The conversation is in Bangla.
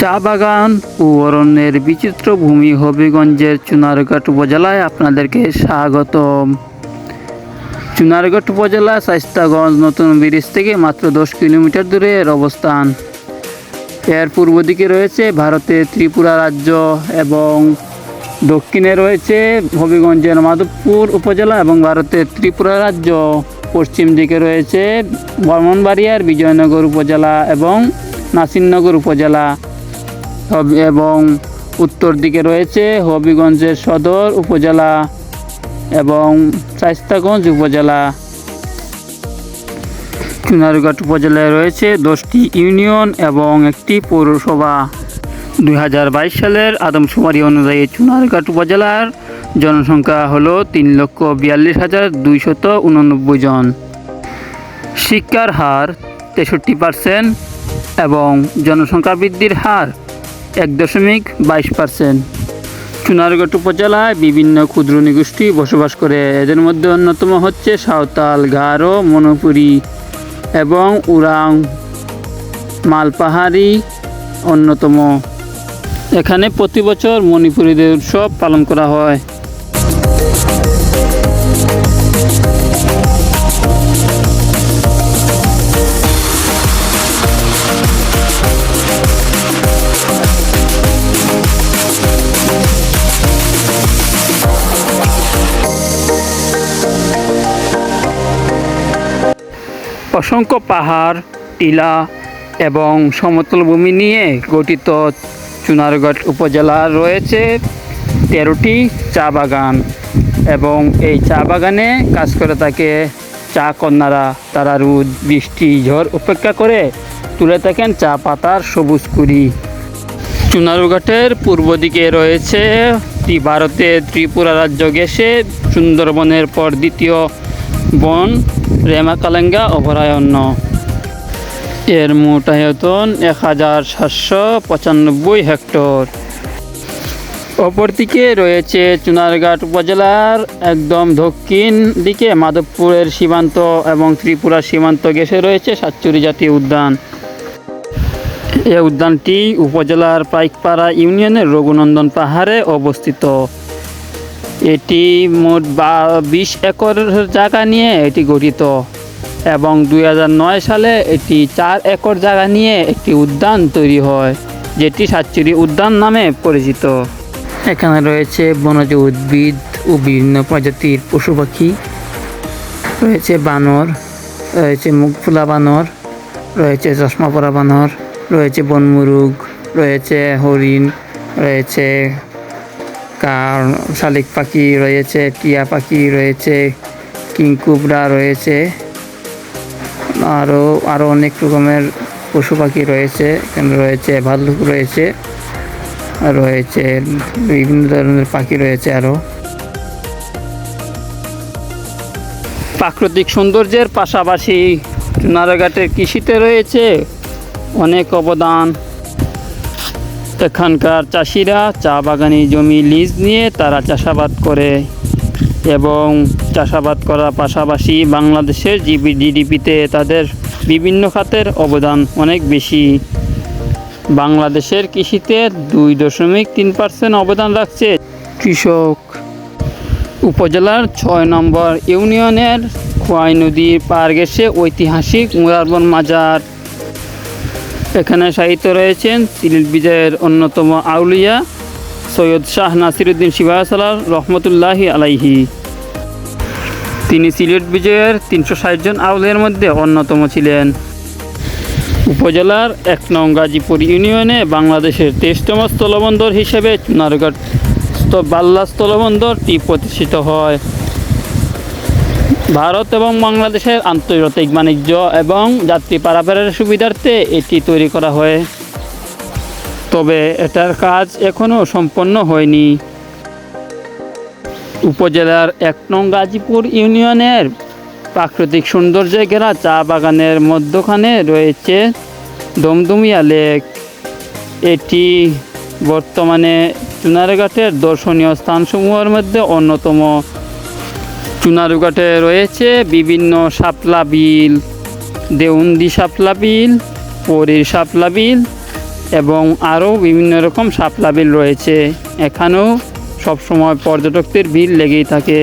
চা বাগান ও অরণ্যের বিচিত্র ভূমি হবিগঞ্জের চুনারঘাট উপজেলায় আপনাদেরকে স্বাগতম। চুনারঘাট উপজেলা শাইস্তাগঞ্জ নতুন ব্রিজ থেকে মাত্র দশ কিলোমিটার দূরে এর অবস্থান। এর পূর্ব দিকে রয়েছে ভারতের ত্রিপুরা রাজ্য এবং দক্ষিণে রয়েছে হবিগঞ্জের মাধবপুর উপজেলা এবং ভারতের ত্রিপুরা রাজ্য। পশ্চিম দিকে রয়েছে ব্রাহ্মণবাড়িয়ার বিজয়নগর উপজেলা এবং নাসিরনগর উপজেলা। এবং উত্তর দিকে রয়েছে হবিগঞ্জের সদর উপজেলা এবং শাইস্তাগঞ্জ উপজেলা। চুনারঘাট উপজেলায় রয়েছে দশটি ইউনিয়ন এবং একটি পৌরসভা। দু হাজার বাইশ সালের আদমশুমারি অনুযায়ী চুনারঘাট উপজেলার জনসংখ্যা হল তিন লক্ষ বিয়াল্লিশ হাজার দুইশত উননব্বই জন। শিক্ষার হার তেষট্টি পার্সেন্ট এবং জনসংখ্যা বৃদ্ধির হার এক দশমিক বাইশ পার্সেন্ট। চুনারঘাট উপজেলায় বিভিন্ন ক্ষুদ্র নিগোষ্ঠী বসবাস করে। এদের মধ্যে অন্যতম হচ্ছে সাঁওতাল, গারো মণিপুরি এবং উরাং মালপাহাড়ি অন্যতম। এখানে প্রতি বছর মণিপুরীদের উৎসব পালন করা হয়। অসংখ্য পাহাড়, টিলা এবং সমতল ভূমি নিয়ে গঠিত চুনারগড় উপজেলা রয়েছে তেরোটি চা বাগান এবং এই চা বাগানে কাজ করে থাকে চা কন্যারা। তারা রোদ বৃষ্টি, ঝড় উপেক্ষা করে তুলে থাকেন চা পাতার সবুজ কুড়ি। চুনারুঘাটের পূর্ব দিকে রয়েছে ভারতের ত্রিপুরা রাজ্য গেছে সুন্দরবনের পর দ্বিতীয় বন রেমাকালেঙ্গা অভয়ারণ্য। এর মোট আয়তন এক হাজার সাতশো পঁচানব্বই হেক্টর। অপরদিকে রয়েছে চুনারঘাট উপজেলার একদম দক্ষিণ দিকে মাধবপুরের সীমান্ত এবং ত্রিপুরা সীমান্ত ঘেঁষে রয়েছে সাতচুরি জাতীয় উদ্যান। এই উদ্যানটি উপজেলার পাইকপাড়া ইউনিয়নের রঘুনন্দন পাহাড়ে অবস্থিত। এটি মোট বা, বিশ একর জায়গা নিয়ে এটি গঠিত। এবং দু হাজার নয় সালে এটি চার একর জায়গা নিয়ে একটি উদ্যান তৈরি হয়, যেটি সাতচুরি উদ্যান নামে পরিচিত। এখানে রয়েছে বনজ উদ্ভিদ ও বিভিন্ন প্রজাতির পশু পাখি, রয়েছে বানর, রয়েছে মুখফুলা বানর, রয়েছে চশমা পরা বানর, রয়েছে বনমুরুগ, রয়েছে হরিণ, রয়েছে কার, শালিক পাখি রয়েছে, টিয়া পাখি রয়েছে কিংকুবরা রয়েছে আরও আরও অনেক রকমের পশু পাখি রয়েছে, এখানে রয়েছে, ভাল্লুক রয়েছে রয়েছে, বিভিন্ন ধরনের পাখি রয়েছে আরও প্রাকৃতিক সৌন্দর্যের পাশাপাশি চুনারঘাটের কৃষিতে রয়েছে অনেক অবদান। এখানকার চাষিরা চা বাগানি জমি লিজ নিয়ে তারা চাষাবাদ করে এবং চাষাবাদ করার পাশাপাশি বাংলাদেশের জিবি জিডিপিতে তাদের বিভিন্ন খাতের অবদান অনেক বেশি। বাংলাদেশের কৃষিতে দুই দশমিক তিন পার্সেন্ট অবদান রাখছে। কৃষক উপজেলার ছয় নম্বর ইউনিয়নের খোয়াই নদীর পার গেছে ঐতিহাসিক মুরারবন মাজার। এখানে সাহিত্য রয়েছেন সিলেট বিজয়ের অন্যতম আউলিয়া সৈয়দ শাহ নাসিরুদ্দিন শিবাহসালার রহমতুল্লাহি আলাইহি। তিনি সিলেট বিজয়ের তিনশো ষাট জন আউলিয়ার মধ্যে অন্যতম ছিলেন। উপজেলার এক নং গাজীপুর ইউনিয়নে বাংলাদেশের তেইশতম স্থলবন্দর হিসেবে চুনারঘাট বাল্লা স্থলবন্দরটি প্রতিষ্ঠিত হয়। ভারত এবং বাংলাদেশের আন্তর্জাতিক বাণিজ্য এবং যাত্রী পারাপারের সুবিধার্থে এটি তৈরি করা হয়। তবে এটার কাজ এখনও সম্পন্ন হয়নি। উপজেলার এক নং গাজীপুর ইউনিয়নের প্রাকৃতিক সৌন্দর্যে ঘেরা চা বাগানের মধ্যখানে রয়েছে দমদমিয়া লেক। এটি বর্তমানে চুনারঘাটের দর্শনীয় স্থানসমূহের মধ্যে অন্যতম। চুনারুঘাটে রয়েছে বিভিন্ন সাপলা বিল, দেউন্দি সাপলা বিল, পরীর সাপলা বিল এবং আরও বিভিন্ন রকম সাপলা বিল রয়েছে। এখানেও সবসময় পর্যটকদের ভিড় লেগেই থাকে।